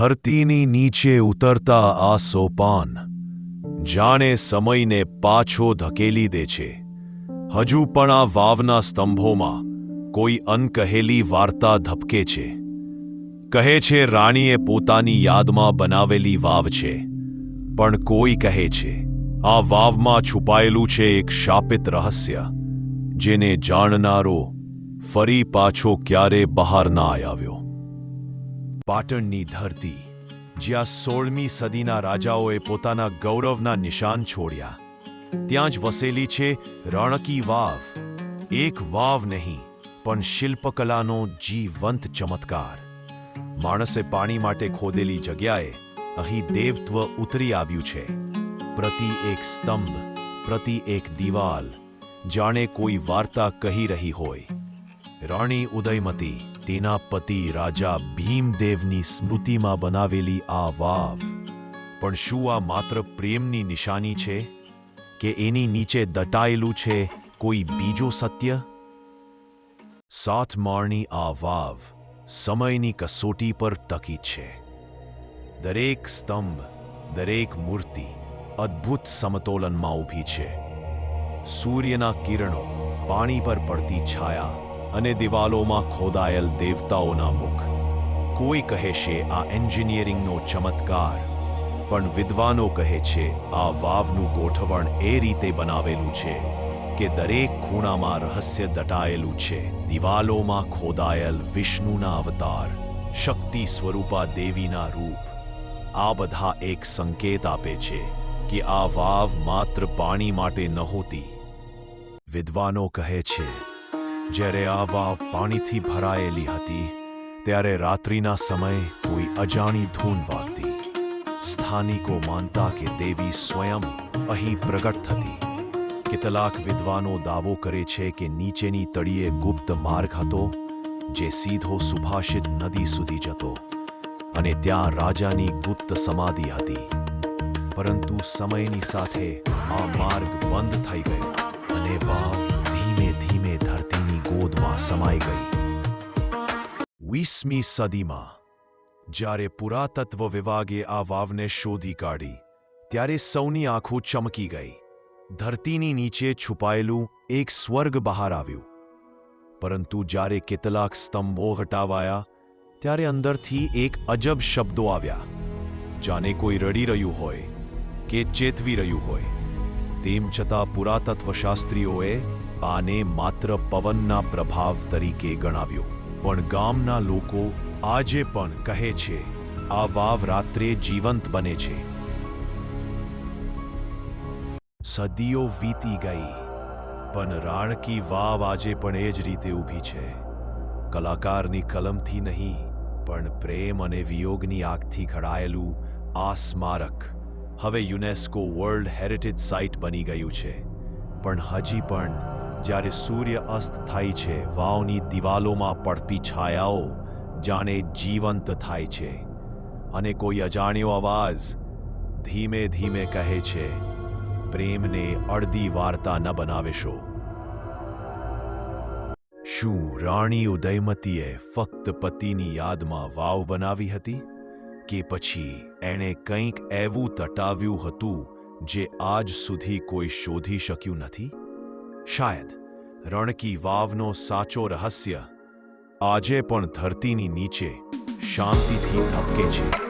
ધરતીની નીચે ઉતરતા આ સોપાન જાણે સમયને પાછો ધકેલી દે છે. હજુ પણ આ વાવના સ્તંભોમાં કોઈ અનકહેલી વાર્તા ધબકે છે. કહે છે, રાણીએ પોતાની યાદમાં બનાવેલી વાવ છે, પણ કોઈ કહે છે, આ વાવમાં છુપાયેલું છે એક શાપિત રહસ્ય, જેને જાણનારો ફરી પાછો ક્યારે બહાર ના આવ્યો. પાટણની ધરતી, જ્યાં સોળમી સદીના રાજાઓએ પોતાના ગૌરવના નિશાન છોડ્યા. ત્યાં જ વસેલી છે રણકી વાવ. એક વાવ નહીં, પણ શિલ્પકલાનો જીવંત ચમત્કાર. માણસે પાણી માટે ખોદેલી જગ્યાએ અહીં દેવત્વ ઉતરી આવ્યું છે. પ્રતિ એક સ્તંભ, પ્રતિ એક દિવાલ, જાણે કોઈ વાર્તા કહી રહી હોય. રાણી ઉદયમતી તેના પતિ રાજા ભીમદેવની સ્મૃતિમાં બનાવેલી આ વાવ. પણ શું આ માત્ર પ્રેમની નિશાની છે કે એની નીચે દટાયેલું છે કોઈ બીજો સત્ય? સાત માળની આ વાવ સમયની કસોટી પર ટકી છે. દરેક સ્તંભ, દરેક મૂર્તિ અદ્ભુત સમતોલનમાં ઊભી છે. સૂર્યના કિરણો પાણી પર પડતી છાયા અને દિવાલોમાં ખોદાયેલ દેવતાઓના મુખ. કોઈ કહે છે, આ એન્જિનિયરિંગનો ચમત્કાર. પણ વિદ્વાનો કહે છે, આ વાવનું ગોઠવણ એ રીતે બનાવેલું છે કે દરેક ખૂણામાં રહસ્ય દટાયેલું છે. દિવાલોમાં ખોદાયેલ વિષ્ણુના અવતાર, શક્તિ સ્વરૂપા દેવીના રૂપ. આ બધા એક સંકેત આપે છે કે આ વાવ માત્ર પાણી માટે નહોતી. વિદ્વાનો કહે છે જ્યારે આ વાવ પાણીથી ભરાયેલી હતી, ત્યારે રાત્રિના સમયે કોઈ અજાણી ધૂન વાગતી. સ્થાનિકો માનતા કે દેવી સ્વયં અહીં પ્રગટ થતી. કેટલાક વિદ્વાનો દાવો કરે છે કે નીચેની તળીએ ગુપ્ત માર્ગ હતો, જે સીધો સુભાષિત નદી સુધી જતો અને ત્યાં રાજાની ગુપ્ત સમાધિ હતી. પરંતુ સમયની સાથે આ માર્ગ બંધ થઈ ગયો અને વાવ ધીમે ધીમે સમાઈ ગઈ. વીસમી સદીમાં, જ્યારે પુરાતત્વ વિભાગે આ વાવને શોધી કાઢી, ત્યારે સૌની આંખો ચમકી ગઈ. ધરતીની નીચે છુપાયેલું એક સ્વર્ગ બહાર આવ્યું. પરંતુ જ્યારે કેટલાક સ્તંભો હટાવાયા, ત્યારે અંદરથી એક અજબ શબ્દો આવ્યા. જાને કોઈ રડી રહ્યું હોય કે ચેતવી રહ્યું હોય. તેમ છતાં પુરાતત્વશાસ્ત્રીઓએ આને માત્ર પવનના પ્રભાવ તરીકે ગણાવ્યો. પણ ગામના લોકો આજે પણ કહે છે, આ વાવ રાત્રે જીવંત બને છે. સદીઓ વીતી ગઈ, પણ રાણકી વાવ આજે પણ એ જ રીતે ઊભી છે. કલાકારની કલમથી નહીં, પણ પ્રેમ અને વિયોગની આગથી ઘડાયેલું આ સ્મારક હવે યુનેસ્કો વર્લ્ડ હેરિટેજ સાઇટ બની ગયું છે. પણ હજી પણ જ્યારે સૂર્ય અસ્ત થાય છે, વાવની દિવાલોમાં પડતી છાયાઓ જાણે જીવંત થાય છે. અને કોઈ અજાણ્યો અવાજ ધીમે ધીમે કહે છે, પ્રેમને અડધી વાર્તા ન બનાવેશો. શું રાણી ઉદયમતીએ ફક્ત પતિની યાદમાં વાવ બનાવી હતી? કે પછી એણે કંઈક એવું તટાવ્યું હતું, જે આજ સુધી કોઈ શોધી શક્યું નથી? શાયદ રણકી વાવનો સાચો રહસ્ય આજે પણ ધરતીની નીચે શાંતિથી ધબકે છે.